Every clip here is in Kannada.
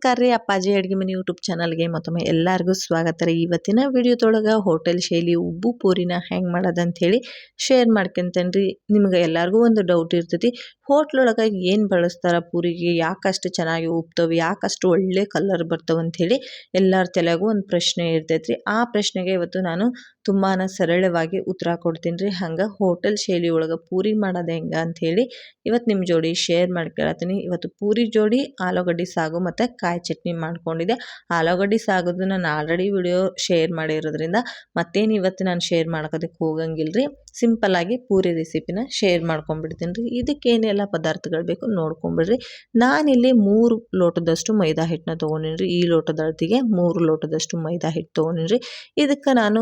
ನಮಸ್ಕಾರ ರೀ ಅಪ್ಪಾಜಿ ಅಡುಗೆ ಮನೆ ಯೂಟ್ಯೂಬ್ ಚಾನಲ್ಗೆ ಮತ್ತೊಮ್ಮೆ ಎಲ್ಲರಿಗೂ ಸ್ವಾಗತ ರೀ. ಇವತ್ತಿನ ವಿಡಿಯೋದೊಳಗೆ ಹೋಟೆಲ್ ಶೈಲಿ ಉಬ್ಬು ಪೂರಿನ ಹೆಂಗೆ ಮಾಡೋದಂಥೇಳಿ ಶೇರ್ ಮಾಡ್ಕೊಂತೇನೆ ರೀ. ನಿಮ್ಗೆ ಎಲ್ಲರಿಗೂ ಒಂದು ಡೌಟ್ ಇರ್ತೈತಿ, ಹೋಟ್ಲೊಳಗೆ ಏನು ಬಳಸ್ತಾರೆ ಪೂರಿಗೆ, ಯಾಕಷ್ಟು ಚೆನ್ನಾಗಿ ಉಬ್ತವೆ, ಯಾಕಷ್ಟು ಒಳ್ಳೆ ಕಲರ್ ಬರ್ತವೆ ಅಂಥೇಳಿ ಎಲ್ಲರ ತಲೆಗೂ ಒಂದು ಪ್ರಶ್ನೆ ಇರ್ತೈತೆ ರೀ ಆ ಪ್ರಶ್ನೆಗೆ ಇವತ್ತು ನಾನು ತುಂಬಾ ಸರಳವಾಗಿ ಉತ್ತರ ಕೊಡ್ತೀನಿ ರೀ. ಹಂಗೆ ಹೋಟೆಲ್ ಶೈಲಿ ಒಳಗೆ ಪೂರಿ ಮಾಡೋದು ಹೆಂಗೆ ಅಂಥೇಳಿ ಇವತ್ತು ನಿಮ್ಮ ಜೋಡಿ ಶೇರ್ ಮಾಡ್ಕೊಳತ್ತೀನಿ ಇವತ್ತು ಪೂರಿ ಜೋಡಿ, ಆಲೂಗಡ್ಡೆ ಸಾಗು ಮತ್ತು ಕಾಯಿ ಚಟ್ನಿ ಮಾಡ್ಕೊಂಡಿದ್ದೆ. ಆಲೂಗಡ್ಡೆ ಸಾಗೋದು ನಾನು ಆಲ್ರೆಡಿ ವಿಡಿಯೋ ಶೇರ್ ಮಾಡಿರೋದ್ರಿಂದ ಮತ್ತೇನು ಇವತ್ತು ನಾನು ಶೇರ್ ಮಾಡ್ಕೋದಕ್ಕೆ ಹೋಗಂಗಿಲ್ಲ ರೀ. ಸಿಂಪಲ್ಲಾಗಿ ಪೂರಿ ರೆಸಿಪಿನ ಶೇರ್ ಮಾಡ್ಕೊಂಡ್ಬಿಡ್ತೀನಿ ರೀ. ಇದಕ್ಕೇನೆಲ್ಲ ಪದಾರ್ಥಗಳು ಬೇಕು ನೋಡ್ಕೊಂಬಿಡ್ರಿ. ನಾನಿಲ್ಲಿ ಮೂರು ಲೋಟದಷ್ಟು ಮೈದಾ ಹಿಟ್ಟನ್ನ ತೊಗೊಂಡಿನಿ ರೀ. ಈ ಲೋಟದ ಅಳತಿಗೆ ಮೂರು ಲೋಟದಷ್ಟು ಮೈದಾ ಹಿಟ್ಟು ತೊಗೊಂಡಿನಿ ರೀ. ಇದಕ್ಕೆ ನಾನು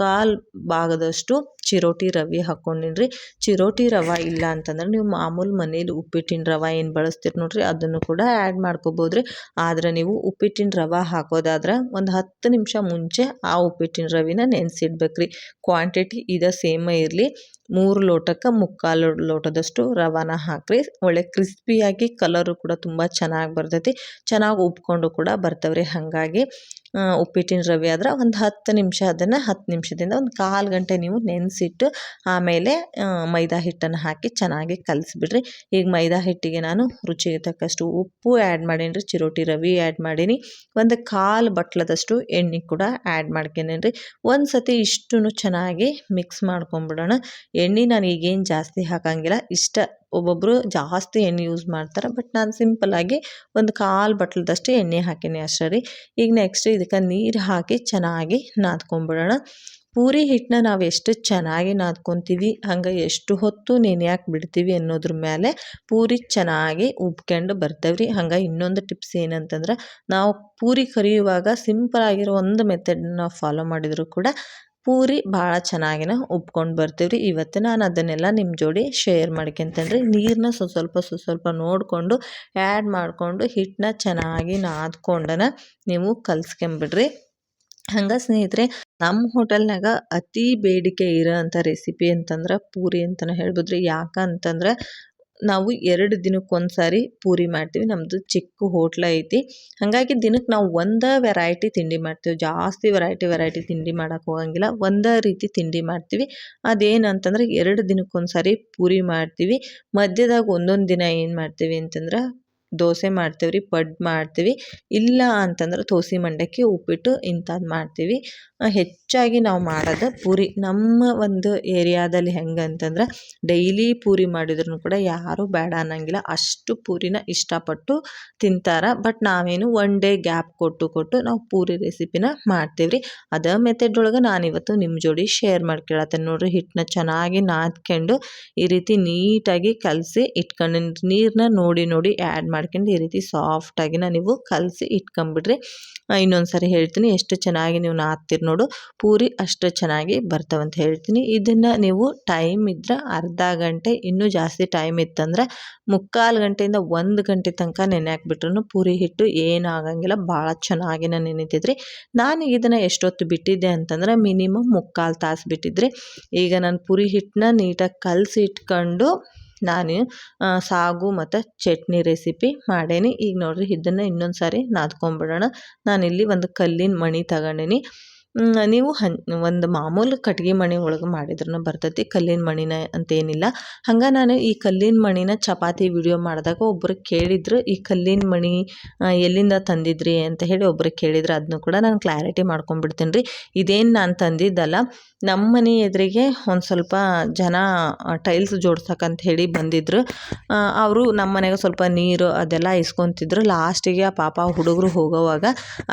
ಮುಕ್ಕಾಲು ಭಾಗದಷ್ಟು ಚಿರೋಟಿ ರವೆ ಹಾಕ್ಕೊಂಡಿನ್ರಿ ಚಿರೋಟಿ ರವೆ ಇಲ್ಲ ಅಂತಂದ್ರೆ ನೀವು ಮಾಮೂಲು ಮನೇಲಿ ಉಪ್ಪಿಟ್ಟಿನ ರವೆ ಏನು ಬಳಸ್ತೀರಿ ನೋಡಿರಿ, ಅದನ್ನು ಕೂಡ ಆ್ಯಡ್ ಮಾಡ್ಕೋಬೋದು ರೀ ಆದರೆ ನೀವು ಉಪ್ಪಿಟ್ಟಿನ ರವೆ ಹಾಕೋದಾದ್ರೆ ಒಂದು ಹತ್ತು ನಿಮಿಷ ಮುಂಚೆ ಆ ಉಪ್ಪಿಟ್ಟಿನ ರವಿನ ನೆನೆಸಿಡ್ಬೇಕು ರೀ ಕ್ವಾಂಟಿಟಿ ಇದು ಸೇಮೇ ಇರಲಿ. ಮೂರು ಲೋಟಕ್ಕೆ ಮುಕ್ಕಾಲು ಲೋಟದಷ್ಟು ರವಾನ ಹಾಕ್ರಿ. ಒಳ್ಳೆ ಕ್ರಿಸ್ಪಿಯಾಗಿ ಕಲರು ಕೂಡ ತುಂಬ ಚೆನ್ನಾಗಿ ಬರ್ತೈತಿ. ಚೆನ್ನಾಗಿ ಉಬ್ಕೊಂಡು ಕೂಡ ಬರ್ತವೆ ಹಾಗಾಗಿ ಉಪ್ಪಿಟ್ಟಿನ ರವೆ ಆದ್ರೆ ಒಂದು ಹತ್ತು ನಿಮಿಷ ಅದನ್ನು ಹತ್ತು ನಿಮಿಷದಿಂದ ಒಂದು ಕಾಲು ಗಂಟೆ ನೀವು ನೆನೆಸಿಟ್ಟು ಆಮೇಲೆ ಮೈದಾ ಹಿಟ್ಟನ್ನು ಹಾಕಿ ಚೆನ್ನಾಗಿ ಕಲಸಿಬಿಡ್ರಿ. ಈಗ ಮೈದಾ ಹಿಟ್ಟಿಗೆ ನಾನು ರುಚಿಗೆ ತಕ್ಕಷ್ಟು ಉಪ್ಪು ಆ್ಯಡ್ ಮಾಡೀನಿ ಚಿರೋಟಿ ರವಿ ಆ್ಯಡ್ ಮಾಡೀನಿ. ಒಂದು ಕಾಲು ಬಟ್ಲದಷ್ಟು ಎಣ್ಣೆ ಕೂಡ ಆ್ಯಡ್ ಮಾಡ್ಕೊಂಡೇನಿ ರೀ ಒಂದು ಸತಿ ಇಷ್ಟು ಚೆನ್ನಾಗಿ ಮಿಕ್ಸ್ ಮಾಡ್ಕೊಂಬಿಡೋಣ. ಎಣ್ಣೆ ನಾನು ಈಗೇನು ಜಾಸ್ತಿ ಹಾಕಂಗಿಲ್ಲ. ಇಷ್ಟ ಒಬ್ಬೊಬ್ಬರು ಜಾಸ್ತಿ ಎಣ್ಣೆ ಯೂಸ್ ಮಾಡ್ತಾರೆ. ಬಟ್ ನಾನು ಸಿಂಪಲ್ಲಾಗಿ ಒಂದು ಕಾಲು ಬಟ್ಲದಷ್ಟು ಎಣ್ಣೆ ಹಾಕೀನಿ ಅಷ್ಟೇ ರೀ. ಈಗ ನೆಕ್ಸ್ಟ್ ಇದಕ್ಕೆ ನೀರು ಹಾಕಿ ಚೆನ್ನಾಗಿ ನಾದ್ಕೊಂಬಿಡೋಣ. ಪೂರಿ ಹಿಟ್ಟನ್ನ ನಾವು ಎಷ್ಟು ಚೆನ್ನಾಗಿ ನಾದ್ಕೊತೀವಿ, ಹಂಗೆ ಎಷ್ಟು ಹೊತ್ತು ನೆನೆಯಾಕೆ ಬಿಡ್ತೀವಿ ಅನ್ನೋದ್ರ ಮೇಲೆ ಪೂರಿ ಚೆನ್ನಾಗಿ ಉಬ್ಕೊಂಡು ಬರ್ತವ್ರಿ. ಹಂಗೆ ಇನ್ನೊಂದು ಟಿಪ್ಸ್ ಏನಂತಂದ್ರೆ, ನಾವು ಪೂರಿ ಕರಿಯುವಾಗ ಸಿಂಪಲ್ ಆಗಿರೋ ಒಂದು ಮೆಥಡ್ನ ಫಾಲೋ ಮಾಡಿದರೂ ಕೂಡ ಪೂರಿ ಭಾಳ ಚೆನ್ನಾಗಿನ ಉಬ್ಕೊಂಡು ಬರ್ತೀವಿ ರೀ ಇವತ್ತು ನಾನು ಅದನ್ನೆಲ್ಲ ನಿಮ್ಮ ಜೋಡಿ ಶೇರ್ ಮಾಡ್ಕೊಂತೇನೆ ರೀ ನೀರನ್ನ ಸ್ವಲ್ಪ ಸ್ವಲ್ಪ ನೋಡಿಕೊಂಡು ಆ್ಯಡ್ ಮಾಡಿಕೊಂಡು ಹಿಟ್ಟನ್ನ ಚೆನ್ನಾಗಿ ನಾದ್ಕೊಂಡನ ನೀವು ಕಲ್ಸ್ಕೊಂಬಿಡ್ರಿ ಹಂಗೆ ಸ್ನೇಹಿತರೆ ನಮ್ಮ ಹೋಟೆಲ್ನಾಗ ಅತಿ ಬೇಡಿಕೆ ಇರೋ ಅಂಥ ರೆಸಿಪಿ ಅಂತಂದ್ರೆ ಪೂರಿ ಅಂತಲೇ ಹೇಳ್ಬೋದು ರೀ ಯಾಕಂತಂದ್ರೆ ನಾವು ಎರಡು ದಿನಕ್ಕೊಂದು ಸಾರಿ ಪೂರಿ ಮಾಡ್ತೀವಿ. ನಮ್ಮದು ಚಿಕ್ಕ ಹೋಟ್ಲ ಐತಿ. ಹಾಗಾಗಿ ದಿನಕ್ಕೆ ನಾವು ಒಂದೇ ವೆರೈಟಿ ತಿಂಡಿ ಮಾಡ್ತೀವಿ. ಜಾಸ್ತಿ ವೆರೈಟಿ ವೆರೈಟಿ ತಿಂಡಿ ಮಾಡೋಕೆ ಹೋಗಂಗಿಲ್ಲ. ಒಂದೇ ರೀತಿ ತಿಂಡಿ ಮಾಡ್ತೀವಿ. ಅದೇನಂತಂದ್ರೆ ಎರಡು ದಿನಕ್ಕೊಂದು ಸಾರಿ ಪೂರಿ ಮಾಡ್ತೀವಿ. ಮಧ್ಯದಾಗ ಒಂದೊಂದು ದಿನ ಏನು ಮಾಡ್ತೀವಿ ಅಂತಂದ್ರೆ ದೋಸೆ ಮಾಡ್ತೀವಿ ರೀ ಪಡ್ಡು ಮಾಡ್ತೀವಿ. ಇಲ್ಲ ಅಂತಂದ್ರೆ ತೋಸಿ ಮಂಡಕ್ಕಿ ಉಪ್ಪಿಟ್ಟು ಇಂಥದ್ದು ಮಾಡ್ತೀವಿ. ಹೆಚ್ಚಾಗಿ ನಾವು ಮಾಡೋದು ಪೂರಿ. ನಮ್ಮ ಒಂದು ಏರಿಯಾದಲ್ಲಿ ಹೆಂಗಂತಂದ್ರೆ ಡೈಲಿ ಪೂರಿ ಮಾಡಿದ್ರು ಕೂಡ ಯಾರೂ ಬೇಡ ಅನ್ನಂಗಿಲ್ಲ. ಅಷ್ಟು ಪೂರಿನ ಇಷ್ಟಪಟ್ಟು ತಿಂತಾರೆ. ಬಟ್ ನಾವೇನು ಒನ್ ಡೇ ಗ್ಯಾಪ್ ಕೊಟ್ಟು ಕೊಟ್ಟು ನಾವು ಪೂರಿ ರೆಸಿಪಿನ ಮಾಡ್ತೀವಿ ರೀ ಅದೇ ಮೆಥಡ್ ಒಳಗೆ ನಾನಿವತ್ತು ನಿಮ್ಮ ಜೋಡಿ ಶೇರ್ ಮಾಡ್ಕೊಳತ್ತೇನೆ ನೋಡಿರಿ. ಹಿಟ್ಟನ್ನ ಚೆನ್ನಾಗಿ ನಾದ್ಕೊಂಡು ಈ ರೀತಿ ನೀಟಾಗಿ ಕಲಸಿ ಇಟ್ಕೊಂಡು ನೀರನ್ನ ನೋಡಿ ನೋಡಿ ಆ್ಯಡ್ ಮಾಡ್ಕೊಂಡು ಈ ರೀತಿ ಸಾಫ್ಟಾಗಿನ ನೀವು ಕಲಸಿ ಇಟ್ಕೊಂಬಿಡ್ರಿ. ಇನ್ನೊಂದು ಸಾರಿ ಹೇಳ್ತೀನಿ ಎಷ್ಟು ಚೆನ್ನಾಗಿ ನೀವು ನಾದ್ತೀರಿ ನೋಡು. ಪೂರಿ ಅಷ್ಟು ಚೆನ್ನಾಗಿ ಬರ್ತಾವಂತ ಹೇಳ್ತೀನಿ. ಇದನ್ನು ನೀವು ಟೈಮ್ ಇದ್ರೆ ಅರ್ಧ ಗಂಟೆ, ಇನ್ನೂ ಜಾಸ್ತಿ ಟೈಮ್ ಇತ್ತಂದ್ರೆ ಮುಕ್ಕಾಲು ಗಂಟೆಯಿಂದ ಒಂದು ಗಂಟೆ ತನಕ ನೆನೆ ಹಾಕ್ಬಿಟ್ರು ಪೂರಿ ಹಿಟ್ಟು ಏನಾಗಂಗಿಲ್ಲ ಭಾಳ ಚೆನ್ನಾಗಿನ ನೆನೀತಿದ್ರಿ. ನಾನು ಇದನ್ನು ಎಷ್ಟೊತ್ತು ಬಿಟ್ಟಿದ್ದೆ ಅಂತಂದ್ರೆ ಮಿನಿಮಮ್ ಮುಕ್ಕಾಲು ತಾಸು ಬಿಟ್ಟಿದ್ರಿ. ಈಗ ನಾನು ಪೂರಿ ಹಿಟ್ಟನ್ನ ನೀಟಾಗಿ ಕಲಸಿ ಇಟ್ಕೊಂಡು ನಾನು ಸಾಗು ಮತ್ತು ಚಟ್ನಿ ರೆಸಿಪಿ ಮಾಡೇನಿ. ಈಗ ನೋಡಿರಿ ಇದನ್ನು ಇನ್ನೊಂದು ಸಾರಿ ನಾದ್ಕೊಂಬಿಡೋಣ. ನಾನಿಲ್ಲಿ ಒಂದು ಕಲ್ಲಿನ ಮಣಿ ತಗೊಂಡೀನಿ. ನೀವು ಹನ್, ಒಂದು ಮಾಮೂಲು ಕಟ್ಗೆ ಮಣಿ ಒಳಗೆ ಮಾಡಿದ್ರೂ ಬರ್ತೈತಿ, ಕಲ್ಲಿನ ಮಣಿನ ಅಂತೇನಿಲ್ಲ. ಹಂಗೆ ನಾನು ಈ ಕಲ್ಲಿನ ಮಣಿನ ಚಪಾತಿ ವಿಡಿಯೋ ಮಾಡಿದಾಗ ಒಬ್ಬರು ಕೇಳಿದ್ರು, ಈ ಕಲ್ಲಿನ ಮಣಿ ಎಲ್ಲಿಂದ ತಂದಿದ್ರಿ ಅಂತ ಹೇಳಿ ಒಬ್ಬರು ಕೇಳಿದ್ರು ಅದನ್ನು ಕೂಡ ನಾನು ಕ್ಲಾರಿಟಿ ಮಾಡ್ಕೊಂಡ್ಬಿಡ್ತೀನಿ ರೀ ಇದೇನು ನಾನು ತಂದಿದ್ದಲ್ಲ ನಮ್ಮ ಮನೆ ಎದುರಿಗೆ ಒಂದು ಸ್ವಲ್ಪ ಜನ ಟೈಲ್ಸ್ ಜೋಡ್ಸಕ್ಕಂತ ಹೇಳಿ ಬಂದಿದ್ರು. ಅವರು ನಮ್ಮ ಮನೆಗೆ ಸ್ವಲ್ಪ ನೀರು ಅದೆಲ್ಲ ಇಸ್ಕೊತಿದ್ರು. ಲಾಸ್ಟಿಗೆ ಆ ಪಾಪ ಹುಡುಗರು ಹೋಗೋವಾಗ,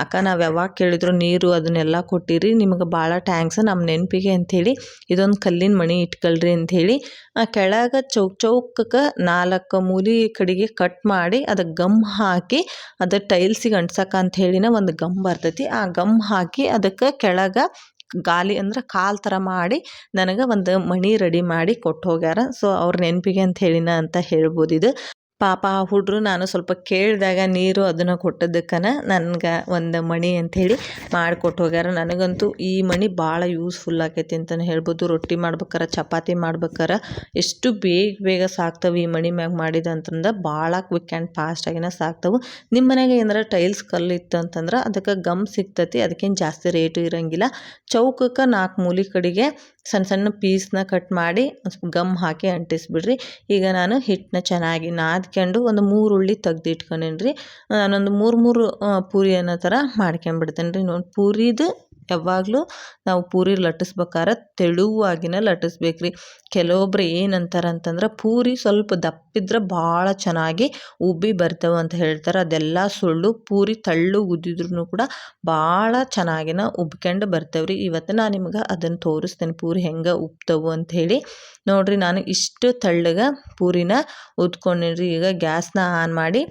ಅಕ್ಕ ನಾವು ಯಾವಾಗ ಕೇಳಿದ್ರು ನೀರು ಅದನ್ನೆಲ್ಲ ಕೊಟ್ಟಿರಿ, ನಿಮಗೆ ಭಾಳ ಟ್ಯಾಂಕ್ಸ್ ನಮ್ಮ ನೆನಪಿಗೆ ಅಂಥೇಳಿ, ಇದೊಂದು ಕಲ್ಲಿನ ಮಣಿ ಇಟ್ಕೊಳ್ರಿ ಅಂಥೇಳಿ ಕೆಳಗೆ ಚೌಕ್ ಚೌಕಕ್ಕೆ ನಾಲ್ಕು ಮೂಲಿ ಕಡೆಗೆ ಕಟ್ ಮಾಡಿ ಅದಕ್ಕೆ ಗಮ್ ಹಾಕಿ, ಅದು ಟೈಲ್ಸಿಗೆ ಅಂಟ್ಸಕ್ಕೆ ಅಂತ ಹೇಳಿನ ಒಂದು ಗಮ್ ಬರ್ತೈತಿ, ಆ ಗಮ್ ಹಾಕಿ ಅದಕ್ಕೆ ಕೆಳಗೆ ಗಾಲಿ ಅಂದ್ರೆ ಕಾಲು ಥರ ಮಾಡಿ, ನನಗೆ ಒಂದು ಮಣಿ ರೆಡಿ ಮಾಡಿ ಕೊಟ್ಟು ಹೋಗ್ಯಾರ. ಸೊ ಅವ್ರ ನೆನಪಿಗೆ ಅಂತ ಹೇಳಿನ ಅಂತ ಹೇಳ್ಬೋದು ಇದು. ಪಾಪ ಆ ಹುಡ್ರು ನಾನು ಸ್ವಲ್ಪ ಕೇಳಿದಾಗ ನೀರು ಅದನ್ನು ಕೊಟ್ಟದಕ್ಕನ ನನ್ಗೆ ಒಂದು ಮಣಿ ಅಂಥೇಳಿ ಮಾಡಿಕೊಟ್ಟು ಹೋಗ್ಯಾರ. ನನಗಂತೂ ಈ ಮಣಿ ಭಾಳ ಯೂಸ್ಫುಲ್ ಆಕೈತಿ ಅಂತಲೇ ಹೇಳ್ಬೋದು. ರೊಟ್ಟಿ ಮಾಡ್ಬೇಕಾರೆ, ಚಪಾತಿ ಮಾಡ್ಬೇಕಾರೆ, ಎಷ್ಟು ಬೇಗ ಬೇಗ ಸಾಕ್ತವೆ ಈ ಮಣಿ ಮ್ಯಾಗ ಮಾಡಿದ ಅಂತಂದ್ರೆ ಭಾಳ ಕ್ವಿಕ್ ಆ್ಯಂಡ್ ಫಾಸ್ಟ್ ಆಗಿನ ಸಾಕ್ತವೆ. ನಿಮ್ಮ ಮನೆಗೆ ಏನಾರ ಟೈಲ್ಸ್ ಕಲ್ಲು ಇತ್ತು ಅಂತಂದ್ರೆ ಅದಕ್ಕೆ ಗಮ್ ಸಿಗ್ತತಿ, ಅದಕ್ಕೇನು ಜಾಸ್ತಿ ರೇಟು ಇರೋಂಗಿಲ್ಲ. ಚೌಕಕ್ಕೆ ನಾಲ್ಕು ಮೂಲೆ ಕಡೆಗೆ ಸಣ್ಣ ಸಣ್ಣ ಪೀಸ್ನ ಕಟ್ ಮಾಡಿ ಸ್ವಲ್ಪ ಗಮ್ ಹಾಕಿ ಅಂಟಿಸ್ಬಿಡ್ರಿ. ಈಗ ನಾನು ಹಿಟ್ಟನ್ನ ಚೆನ್ನಾಗಿ ನಾದ್ಕೊಂಡು ಒಂದು ಮೂರು ಉಳ್ಳಿ ತೆಗ್ದು ಇಟ್ಕೊಂಡೇನಿ ರೀ ನಾನೊಂದು ಮೂರು ಮೂರು ಪೂರಿ ಅನ್ನೋ ಥರ ಮಾಡ್ಕೊಂಬಿಡ್ತೇನೆ ರೀ ನೋಡಿ ಪೂರಿದು ಯಾವಾಗಲೂ ನಾವು ಪೂರಿ ಲಟ್ಟಿಸ್ಬೇಕಾದ್ರೆ ತೆಳುವಾಗಿನ ಲಟ್ಟಿಸ್ಬೇಕು ರೀ ಕೆಲವೊಬ್ರು ಏನಂತಾರೆ ಅಂತಂದ್ರೆ ಪೂರಿ ಸ್ವಲ್ಪ ದಪ್ಪಿದ್ರೆ ಭಾಳ ಚೆನ್ನಾಗಿ ಉಬ್ಬಿ ಬರ್ತವೆ ಅಂತ ಹೇಳ್ತಾರೆ. ಅದೆಲ್ಲ ಸುಳ್ಳು ಪೂರಿ ತಳ್ಳು ಉದ್ದಿದ್ರು ಕೂಡ ಭಾಳ ಚೆನ್ನಾಗಿನ ಉಬ್ಕೊಂಡು ಬರ್ತವೆ ರೀ ಇವತ್ತು ನಾನು ನಿಮ್ಗೆ ಅದನ್ನು ತೋರಿಸ್ತೇನೆ ಪೂರಿ ಹೆಂಗೆ ಉಬ್ತವು ಅಂತ ಹೇಳಿ. ನೋಡ್ರಿ, ನಾನು ಇಷ್ಟು ತಳ್ಳಗೆ ಪೂರಿನ ಉದ್ಕೊಂಡೇನಿ ಈಗ ಗ್ಯಾಸ್ನ ಆನ್ ಮಾಡಿ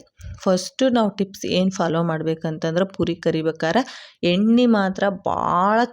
ಫಸ್ಟು ನಾವು ಟಿಪ್ಸ್ ಏನು ಫಾಲೋ ಮಾಡ್ಬೇಕಂತಂದ್ರೆ ಪೂರಿ ಕರಿಬೇಕಾರೆ ಎಣ್ಣೆ ಮಾತ್ರ ಭಾಳ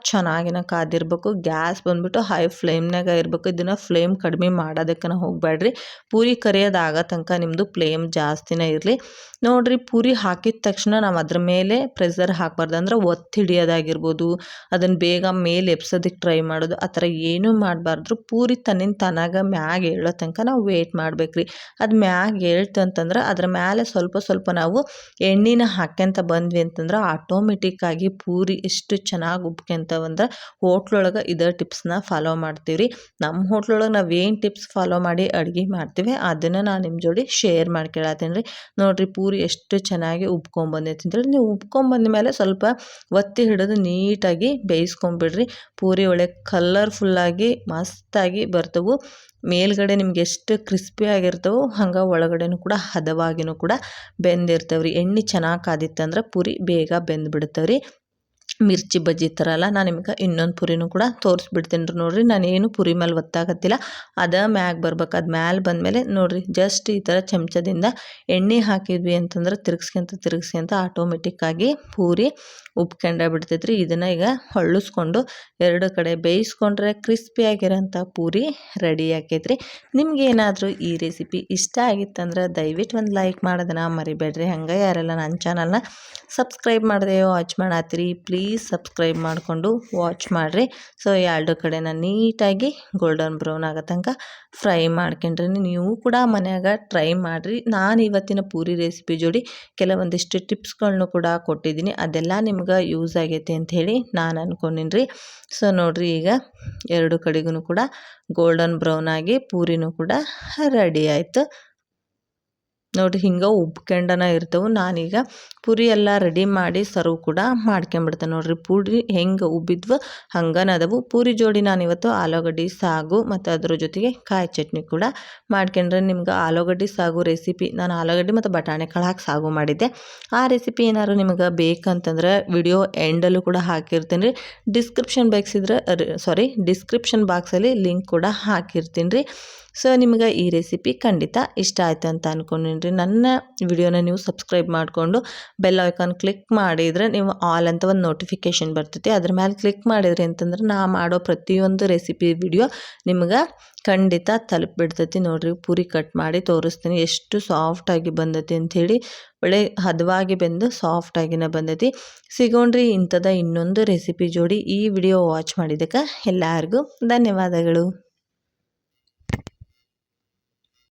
ಚೆನ್ನಾಗಿನ ಕಾದಿರ್ಬೇಕು. ಗ್ಯಾಸ್ ಬಂದ್ಬಿಟ್ಟು ಹೈ ಫ್ಲೇಮ್ನಾಗ ಇರಬೇಕು. ಇದನ್ನು ಫ್ಲೇಮ್ ಕಡಿಮೆ ಮಾಡೋದಕ್ಕನ ಹೋಗಬೇಡ್ರಿ ಪೂರಿ ಕರಿಯೋದಾಗೋ ತನಕ ನಿಮ್ಮದು ಫ್ಲೇಮ್ ಜಾಸ್ತಿನೇ ಇರಲಿ. ನೋಡಿರಿ, ಪೂರಿ ಹಾಕಿದ ತಕ್ಷಣ ನಾವು ಅದ್ರ ಮೇಲೆ ಪ್ರೆಸರ್ ಹಾಕಬಾರ್ದು ಅಂದ್ರೆ ಒತ್ತಿ ಹಿಡಿಯೋದಾಗಿರ್ಬೋದು. ಅದನ್ನು ಬೇಗ ಮೇಲೆ ಎಪ್ಸೋದಕ್ಕೆ ಟ್ರೈ ಮಾಡೋದು. ಆ ಥರ ಏನೂ ಮಾಡಬಾರ್ದು ಪೂರಿ ತನ್ನಿಂದ ತನಗ ಮ್ಯಾಗ ಏಳೋ ತನಕ ನಾವು ವೇಟ್ ಮಾಡಬೇಕ್ರಿ. ಅದು ಮ್ಯಾಗ ಏಳ್ತು ಅಂತಂದ್ರೆ ಅದ್ರ ಮೇಲೆ ಸ್ವಲ್ಪ ಸ್ವಲ್ಪ ನಾವು ಎಣ್ಣೆನ ಹಾಕ್ಯಂತ ಬಂದ್ವಿ ಅಂತಂದ್ರೆ ಆಟೋಮೆಟಿಕ್ಕಾಗಿ ಪೂರಿ ಎಷ್ಟು ಚೆನ್ನಾಗಿ ಉಬ್ಕೊಂತವಂದ್ರೆ ಹೋಟ್ಲೊಳಗೆ ಇದೇ ಟಿಪ್ಸ್ನ ಫಾಲೋ ಮಾಡ್ತೀವಿ ರೀ ನಮ್ಮ ಹೋಟ್ಲೊಳಗೆ ನಾವು ಏನು ಟಿಪ್ಸ್ ಫಾಲೋ ಮಾಡಿ ಅಡುಗೆ ಮಾಡ್ತೀವಿ, ಅದನ್ನು ನಾನು ನಿಮ್ಮ ಜೋಡಿ ಶೇರ್ ಮಾಡ್ಕೊಳತ್ತೀನಿ ರೀ. ನೋಡಿರಿ ಪೂರಿ ಎಷ್ಟು ಚೆನ್ನಾಗಿ ಉಬ್ಕೊಂಬಂದೈತಿ ಅಂತೇಳಿ ನೀವು ಉಬ್ಕೊಂಬಂದ ಮೇಲೆ ಸ್ವಲ್ಪ ಒತ್ತಿ ಹಿಡಿದು ನೀಟಾಗಿ ಬೇಯಿಸ್ಕೊಂಬಿಡ್ರಿ ಪೂರಿ ಒಳ್ಳೆ ಕಲರ್ಫುಲ್ಲಾಗಿ ಮಸ್ತಾಗಿ ಬರ್ತವು. ಮೇಲ್ಗಡೆ ನಿಮ್ಗೆ ಎಷ್ಟು ಕ್ರಿಸ್ಪಿ ಆಗಿರ್ತವೋ ಹಂಗೆ ಒಳಗಡೆನೂ ಕೂಡ ಹದವಾಗಿನೂ ಕೂಡ ಬೆಂದಿರ್ತವೆ ರೀ ಎಣ್ಣೆ ಚೆನ್ನಾಗಿ ಕಾದಿತ್ತಂದ್ರೆ ಪೂರಿ ಬೇಗ ರೀ ಮಿರ್ಚಿ ಬಜ್ಜಿ ಥರ ಅಲ್ಲ ನಾನು ನಿಮ್ಗೆ ಇನ್ನೊಂದು ಪುರಿನೂ ಕೂಡ ತೋರಿಸ್ಬಿಡ್ತೀನಿ ರೀ ನೋಡಿರಿ. ನಾನೇನು ಪುರಿ ಮೇಲೆ ಒತ್ತಾಗತ್ತಿಲ್ಲ. ಅದ ಮ್ಯಾಗ ಬರ್ಬೇಕು. ಅದು ಮ್ಯಾಲೆ ಬಂದಮೇಲೆ ನೋಡಿರಿ ಜಸ್ಟ್ ಈ ಥರ ಚಮಚದಿಂದ ಎಣ್ಣೆ ಹಾಕಿದ್ವಿ ಅಂತಂದ್ರೆ ತಿರ್ಗಿಸ್ಕೊಂತ ತಿರ್ಗಿಸ್ಕೊಂತ ಆಟೋಮೆಟಿಕ್ಕಾಗಿ ಪೂರಿ ಉಬ್ಕೊಂಡೇ ಬಿಡ್ತೈತೆ ರೀ ಇದನ್ನು ಈಗ ಹೊಳ್ಳಿಸ್ಕೊಂಡು ಎರಡು ಕಡೆ ಬೇಯಿಸ್ಕೊಂಡ್ರೆ ಕ್ರಿಸ್ಪಿಯಾಗಿರೋಂಥ ಪೂರಿ ರೆಡಿ ಆಕೈತ್ರಿ ನಿಮ್ಗೆ ಏನಾದರೂ ಈ ರೆಸಿಪಿ ಇಷ್ಟ ಆಗಿತ್ತಂದ್ರೆ ದಯವಿಟ್ಟು ಒಂದು ಲೈಕ್ ಮಾಡೋದನ್ನ ಮರಿಬೇಡ್ರಿ. ಹಂಗೆ ಯಾರೆಲ್ಲ ನನ್ನ ಚಾನಲ್ನ ಸಬ್ಸ್ಕ್ರೈಬ್ ಮಾಡಿದೆ ವಾಚ್ ಮಾಡತ್ತೀರಿ ಪ್ಲೀಸ್ ಸಬ್ಸ್ಕ್ರೈಬ್ ಮಾಡಿಕೊಂಡು ವಾಚ್ ಮಾಡಿರಿ. ಸೊ ಎರಡು ಕಡೆನ ನೀಟಾಗಿ ಗೋಲ್ಡನ್ ಬ್ರೌನ್ ಆಗೋ ತನಕ ಫ್ರೈ ಮಾಡ್ಕೊಂಡ್ರಿ ನೀವು ಕೂಡ ಮನೆಯಾಗ ಟ್ರೈ ಮಾಡಿರಿ. ನಾನು ಇವತ್ತಿನ ಪೂರಿ ರೆಸಿಪಿ ಜೋಡಿ ಕೆಲವೊಂದಿಷ್ಟು ಟಿಪ್ಸ್ಗಳನ್ನು ಕೂಡ ಕೊಟ್ಟಿದ್ದೀನಿ. ಅದೆಲ್ಲ ನಿಮ್ಗೆ ಯೂಸ್ ಆಗೈತೆ ಅಂತ ಹೇಳಿ ನಾನು ಅಂದ್ಕೊಂಡಿನ್ರಿ ರೀ ಸೊ ನೋಡಿರಿ ಈಗ ಎರಡು ಕಡೆಗೂ ಕೂಡ ಗೋಲ್ಡನ್ ಬ್ರೌನ್ ಆಗಿ ಪೂರಿನೂ ಕೂಡ ರೆಡಿ ಆಯಿತು. ನೋಡಿರಿ ಹಿಂಗೆ ಉಬ್ಕೊಂಡನ ಇರ್ತವೆ, ನಾನೀಗ ಪೂರಿ ಎಲ್ಲ ರೆಡಿ ಮಾಡಿ ಸರ್ವ್ ಕೂಡ ಮಾಡ್ಕೊಂಬಿಡ್ತೇನೆ ನೋಡಿರಿ. ಪೂರಿ ಹೆಂಗೆ ಉಬ್ಬಿದ್ವು ಹಂಗನದವು ಪೂರಿ ಜೋಡಿ ನಾನಿವತ್ತು ಆಲೂಗಡ್ಡೆ, ಸಾಗು ಮತ್ತು ಅದ್ರ ಜೊತೆಗೆ ಕಾಯಿ ಚಟ್ನಿ ಕೂಡ ಮಾಡ್ಕೊಂಡ್ರೆ ನಿಮ್ಗೆ ಆಲೂಗಡ್ಡೆ, ಸಾಗು ರೆಸಿಪಿ ನಾನು ಆಲೂಗಡ್ಡೆ ಮತ್ತು ಬಟಾಣಿ ಕಾಳು ಹಾಕಿ ಸಾಗು ಮಾಡಿದ್ದೆ. ಆ ರೆಸಿಪಿ ಏನಾದ್ರು ನಿಮ್ಗೆ ಬೇಕಂತಂದ್ರೆ ವಿಡಿಯೋ ಎಂಡಲ್ಲೂ ಕೂಡ ಹಾಕಿರ್ತೀನಿ. ರೀ ಡಿಸ್ಕ್ರಿಪ್ಷನ್ ಬಾಕ್ಸಿದ್ರೆ ಸಾರಿ ಡಿಸ್ಕ್ರಿಪ್ಷನ್ ಬಾಕ್ಸಲ್ಲಿ ಲಿಂಕ್ ಕೂಡ ಹಾಕಿರ್ತೀನಿ ರೀ. ಸೊ ನಿಮ್ಗೆ ಈ ರೆಸಿಪಿ ಖಂಡಿತ ಇಷ್ಟ ಆಯ್ತು ಅಂತ ಅಂದ್ಕೊಂಡಿನಿ ರೀ ನನ್ನ ವಿಡಿಯೋನ ನೀವು ಸಬ್ಸ್ಕ್ರೈಬ್ ಮಾಡಿಕೊಂಡು ಬೆಲ್ ಐಕಾನ್ ಕ್ಲಿಕ್ ಮಾಡಿದರೆ ನೀವು ಆಲ್ ಅಂತ ಒಂದು ನೋಟಿಫಿಕೇಶನ್ ಬರ್ತೈತಿ. ಅದ್ರ ಮೇಲೆ ಕ್ಲಿಕ್ ಮಾಡಿದ್ರಿ ಅಂತಂದ್ರೆ ನಾ ಮಾಡೋ ಪ್ರತಿಯೊಂದು ರೆಸಿಪಿ ವಿಡಿಯೋ ನಿಮ್ಗೆ ಖಂಡಿತ ತಲುಪಿಬಿಡ್ತೈತಿ. ನೋಡಿರಿ, ಪೂರಿ ಕಟ್ ಮಾಡಿ ತೋರಿಸ್ತೀನಿ. ಎಷ್ಟು ಸಾಫ್ಟಾಗಿ ಬಂದೈತಿ ಅಂಥೇಳಿ ಒಳ್ಳೆ ಹದವಾಗಿ ಬೆಂದು ಸಾಫ್ಟಾಗಿನ ಬಂದೈತಿ. ಸಿಗೋಣ್ರಿ, ಇಂಥದ ಇನ್ನೊಂದು ರೆಸಿಪಿ ಜೋಡಿ ಈ ವಿಡಿಯೋ ವಾಚ್ ಮಾಡಿದ್ದಕ್ಕೆ ಎಲ್ಲರಿಗೂ ಧನ್ಯವಾದಗಳು.